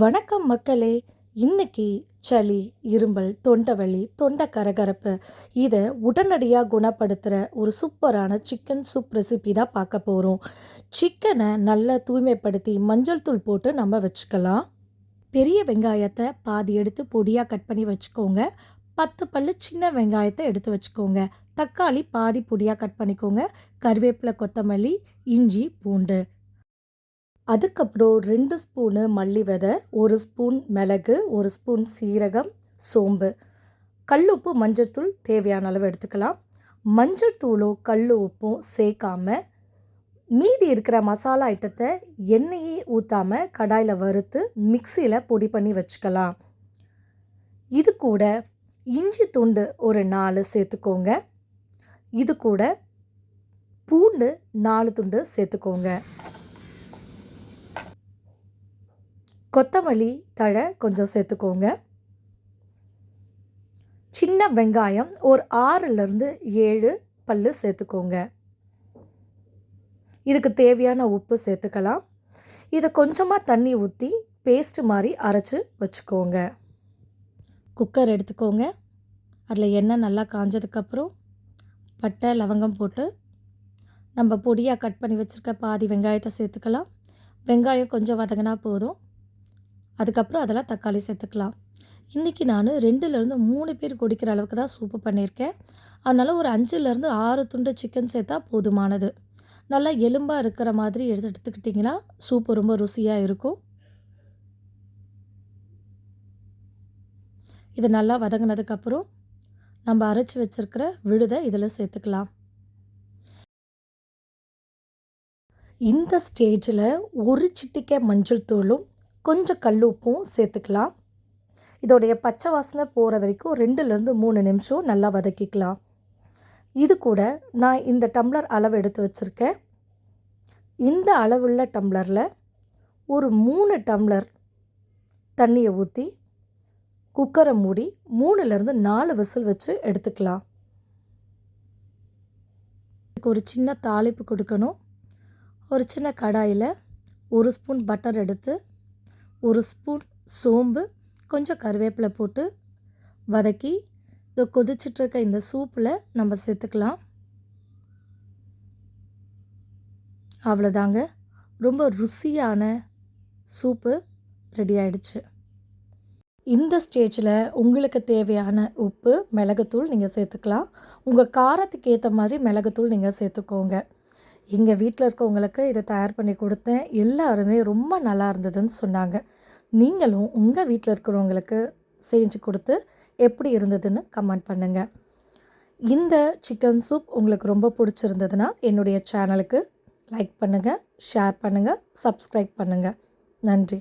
வணக்கம் மக்களே. இன்னைக்கு சளி இருமல் தொண்டை வலி தொண்டை கரகரப்பு இதை உடனடியாக குணப்படுத்துகிற ஒரு சூப்பரான சிக்கன் சூப் ரெசிபி தான் பார்க்க போகிறோம் சிக்கனை நல்லா தூய்மைப்படுத்தி மஞ்சள் தூள் போட்டு நம்ம வச்சுக்கலாம். பெரிய வெங்காயத்தை பாதி எடுத்து பொடியாக கட் பண்ணி வச்சுக்கோங்க. பத்து பல்லு சின்ன வெங்காயத்தை எடுத்து வச்சுக்கோங்க. தக்காளி பாதி பொடியாக கட் பண்ணிக்கோங்க. கருவேப்பிலை கொத்தமல்லி இஞ்சி பூண்டு. அதுக்கப்புறம் ரெண்டு ஸ்பூனு மல்லி விதை ஒரு ஸ்பூன் மிளகு ஒரு ஸ்பூன் சீரகம் சோம்பு. கல்லுப்பு மஞ்சள்தூள் தேவையான அளவு எடுத்துக்கலாம். மஞ்சள் தூளும் கல் உப்பும் சேர்க்காம மீதி இருக்கிற மசாலா ஐட்டத்தை எண்ணெயே ஊற்றாமல் கடாயில் வறுத்து மிக்சியில் பொடி பண்ணி வச்சுக்கலாம். இது கூட இஞ்சி துண்டு ஒரு நாலு சேர்த்துக்கோங்க. இது கூட பூண்டு நாலு துண்டு சேர்த்துக்கோங்க. கொத்தமல்லி தழை கொஞ்சம் சேர்த்துக்கோங்க. சின்ன வெங்காயம் ஒரு ஆறுலேருந்து ஏழு பல் சேர்த்துக்கோங்க. இதுக்கு தேவையான உப்பு சேர்த்துக்கலாம். இதை கொஞ்சமாக தண்ணி ஊற்றி பேஸ்ட்டு மாதிரி அரைச்சி வச்சுக்கோங்க. குக்கர் எடுத்துக்கோங்க. அதில் எண்ணெய் நல்லா காஞ்சதுக்கப்புறம் பட்டை லவங்கம் போட்டு நம்ம பொடியாக கட் பண்ணி வச்சுருக்க பாதி வெங்காயத்தை சேர்த்துக்கலாம். வெங்காயம் கொஞ்சம் வதங்கினா போதும். அதுக்கப்புறம் அதெல்லாம் தக்காளி சேர்த்துக்கலாம். இன்றைக்கி நான் ரெண்டுலேருந்து மூணு பேர் குடிக்கிற அளவுக்கு தான் சூப்பு பண்ணியிருக்கேன். அதனால் ஒரு அஞ்சுலேருந்து ஆறு துண்டு சிக்கன் சேர்த்தா போதுமானது. நல்லா எலும்பாக இருக்கிற மாதிரி எடுத்து எடுத்துக்கிட்டிங்கன்னா சூப்பு ரொம்ப ருசியாக இருக்கும். இது நல்லா வதங்கினதுக்கப்புறம் நம்ம அரைச்சி வச்சுருக்கிற விழுதை இதில் சேர்த்துக்கலாம். இந்த ஸ்டேஜில் ஒரு சிட்டிக்கை மஞ்சள் தூளும் கொஞ்சம் கல் உப்பும் சேர்த்துக்கலாம். இதோடைய பச்சை வாசனை போகிற வரைக்கும் ரெண்டுலேருந்து மூணு நிமிஷம் நல்லா வதக்கிக்கலாம். இது கூட நான் இந்த டம்ளர் அளவு எடுத்து வச்சுருக்கேன். இந்த அளவுள்ள டம்ளரில் ஒரு மூணு டம்ளர் தண்ணியை ஊற்றி குக்கரை மூடி மூணுலேருந்து நாலு விசில் வச்சு எடுத்துக்கலாம். ஒரு சின்ன தாளிப்பு கொடுக்கணும். ஒரு சின்ன கடாயில் ஒரு ஸ்பூன் பட்டர் எடுத்து ஒரு ஸ்பூன் சோம்பு கொஞ்சம் கருவேப்பிலை போட்டு வதக்கி இதை கொதிச்சிட்ருக்க இந்த சூப்பில் நம்ம சேர்த்துக்கலாம். அவ்வளோதாங்க. ரொம்ப ருசியான சூப்பு ரெடி ஆயிடுச்சு. இந்த ஸ்டேஜில் உங்களுக்கு தேவையான உப்பு மிளகுத்தூள் நீங்கள் சேர்த்துக்கலாம். உங்கள் காரத்துக்கு ஏற்ற மாதிரி மிளகுத்தூள் நீங்கள் சேர்த்துக்கோங்க. எங்கள் வீட்டில் இருக்கவங்களுக்கு இதை தயார் பண்ணி கொடுத்தேன். எல்லாருமே ரொம்ப நல்லா இருந்ததுன்னு சொன்னாங்க. நீங்களும் உங்கள் வீட்டில் இருக்கிறவங்களுக்கு செஞ்சு கொடுத்து எப்படி இருந்ததுன்னு கமெண்ட் பண்ணுங்கள் இந்த சிக்கன் சூப் உங்களுக்கு ரொம்ப பிடிச்சிருந்ததுன்னா என்னுடைய சேனலுக்கு லைக் பண்ணுங்கள் ஷேர் பண்ணுங்கள் சப்ஸ்கிரைப் பண்ணுங்கள் நன்றி.